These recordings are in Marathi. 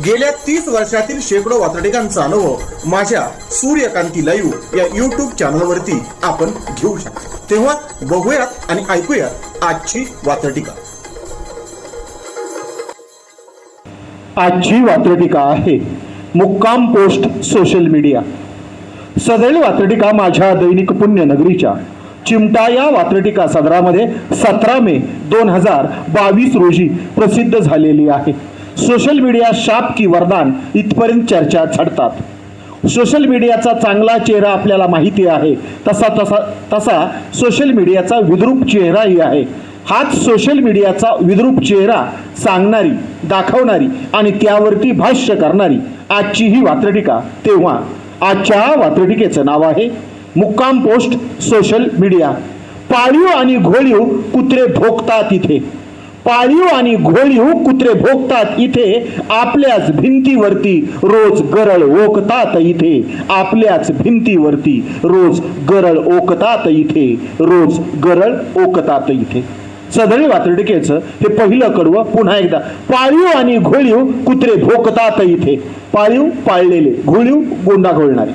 गेल्या तीस वर्षातील शेकडो वातडिकांचा अनुभव माझ्या सूर्यकांती लाईव्ह या युट्यूब चॅनलवरती आपण घेऊ शकतो. तेव्हा बघूयात आणि ऐकूयात आजची वातडिका आजची वात्रटिका आहे मुक्काम पोस्ट सोशल मीडिया. सदैल वात्रटिका माझ्या दैनिक पुण्यनगरीच्या चिमटा या वात्रटिका सदरामध्ये सतरा मे दोन हजार बावीस रोजी प्रसिद्ध झालेली आहे. सोशल मीडिया शाप की वरदान इथपर्यंत चर्चा झडतात. सोशल मीडियाचा चांगला चेहरा आपल्याला माहिती आहे. तसा तसा तसा सोशल मीडियाचा विद्रूप चेहराही आहे. हाच सोशल मीडियाचा विद्रूप चेहरा सांगणारी दाखवणारी आणि त्यावरती भाष्य करणारी आजची ही वात्रटिका तेव्हा आजच्या वात्रटिकेचं नाव आहे मुक्काम पोस्ट सोशल मीडिया. पाळीव आणि घोळीव कुत्रे भोगतात इथे. पाळीव आणि घोळीव कुत्रे भोगतात इथे आपल्याच भिंतीवरती रोज गरळ ओकतात इथे. आपल्याच भिंतीवरती रोज गरळ ओकतात इथे. रोज गरळ ओकतात इथे. सदळी वातडिकेचं हे पहिलं कडवं पुन्हा एकदा. पाळीव आणि घोळीव कुत्रे भोकतात इथे. पाळीव पाळलेले घोळीव गोंडा घोळणारे.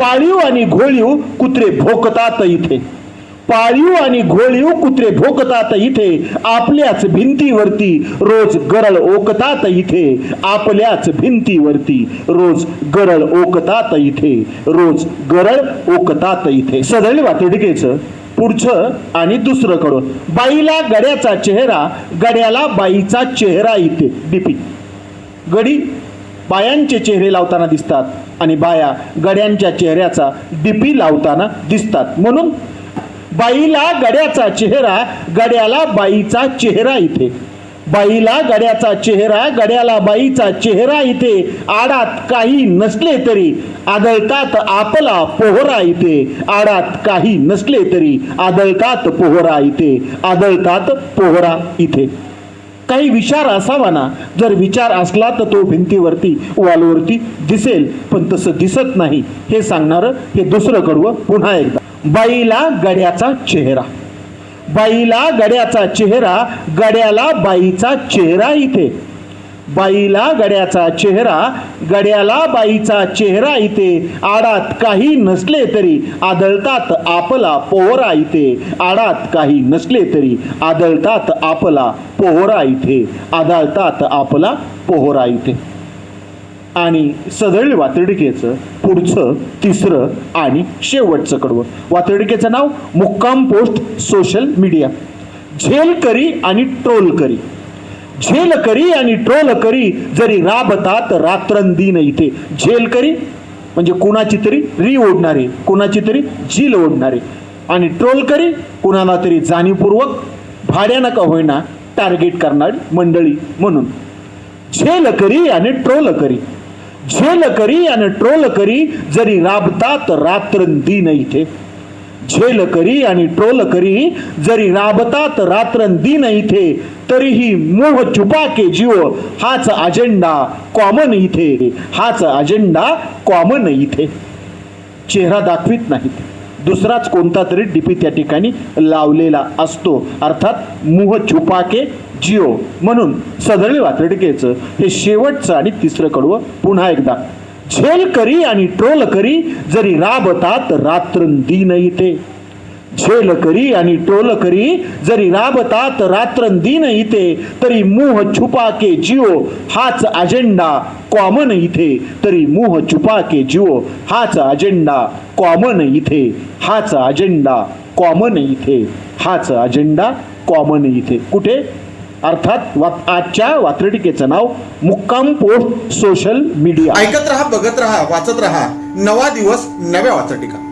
पाळीव आणि घोळीव कुत्रे भोकतात इथे. पाळीव आणि घोळीव कुत्रे भोकतात इथे आपल्याच भिंतीवरती रोज गरळ ओकतात इथे आपल्याच भिंतीवरती रोज गरळ ओकतात इथे रोज गरळ ओकतात इथे. सदळी वातडिकेचं पुढचं आणि दुसरं कडून बाईला गड्याचा चेहरा गड्याला बाईचा चेहरा इथे डीपी गडी बायांचे चेहरे लावताना दिसतात आणि बाया गड्यांच्या चेहऱ्याचा डीपी लावताना दिसतात. म्हणून बाईला गड्याचा चेहरा गड्याला बाईचा चेहरा इथे. बाईला गड्याचा चेहरा गड्याला बाईचा चेहरा इथे. आडात काही नसले तरी आदळतात आपला पोहरा इथे. आडात काही नसले तरी आदळतात पोहरा इथे. आदळतात पोहरा इथे. काही विचार असावा ना जर विचार असला तर तो भिंतीवरती वॉलवरती दिसेल पण तसं दिसत नाही. हे सांगणारं हे दुसरं कडवं पुन्हा एकदा. बाईला गड्याचा चेहरा. बाईला गड्याचा चेहरा गड्याला बाईचा चेहरा इथे. बाईला गड्याचा चेहरा गड्याला बाईचा चेहरा इथे. आडात काही नसले तरी आदळतात आपला पोहरा इथे. आडात काही नसले तरी आदळतात आपला पोहरा इथे. आदळतात आपला पोहरा इथे. आणि सदळ वातडिकेचं पुढचं तिसरं आणि शेवटचं कडवं. वातडिकेचं नाव मुक्काम पोस्ट सोशल मीडिया. झेल करी आणि ट्रोल करी. झेल करी आणि ट्रोल करी जरी राबतात रात्रंदिन इथे. झेल करी म्हणजे कुणाची तरी री ओढणारे कुणाची तरी झील ओढणारे. आणि ट्रोल करी कुणाला तरी जाणीवपूर्वक भाड्यानं का होईना टार्गेट करणारी मंडळी म्हणून. झेल करी आणि ट्रोल करी. झेल करी आणि ट्रोल करी जरी राबतात रात्रंदिन इथे. झेल करी आणि ट्रोल करी जरी राबतात रात्रंदिन इथे तरीही मोह चुपा के जीव हाच अजेंडा कॉमन इथे. हाच अजेंडा कॉमन इथे. चेहरा दाखवित नाहीत. दुसराच कोणता तरी डीपी त्या ठिकाणी लावलेला असतो. अर्थात मुह छुपाके जिओ. म्हणून सदळी वातडकेचं हे शेवटचं आणि तिसरं कडवं पुन्हा एकदा झेल करी आणि ट्रोल करी जरी राबतात रात्रंदिन इथे. झेल करी आणि टोल करी जरी राबतात रात्रंदिन इथे तरी मोह छुपा के जिओ हाच अजेंडा कॉमन इथे. तरी मोह छुपा के जिओ हाच अजेंडा कॉमन इथे. हाच अजेंडा कॉमन इथे. हाच अजेंडा कॉमन इथे. कुठे? अर्थात वा आजच्या वात्रटिकेचं नाव मुक्काम पोस्ट सोशल मीडिया ऐकत रहा बघत रहा वाचत रहा. नवा दिवस नव्या वात्रटिका.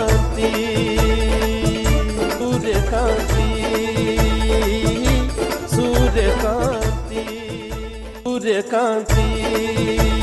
कांती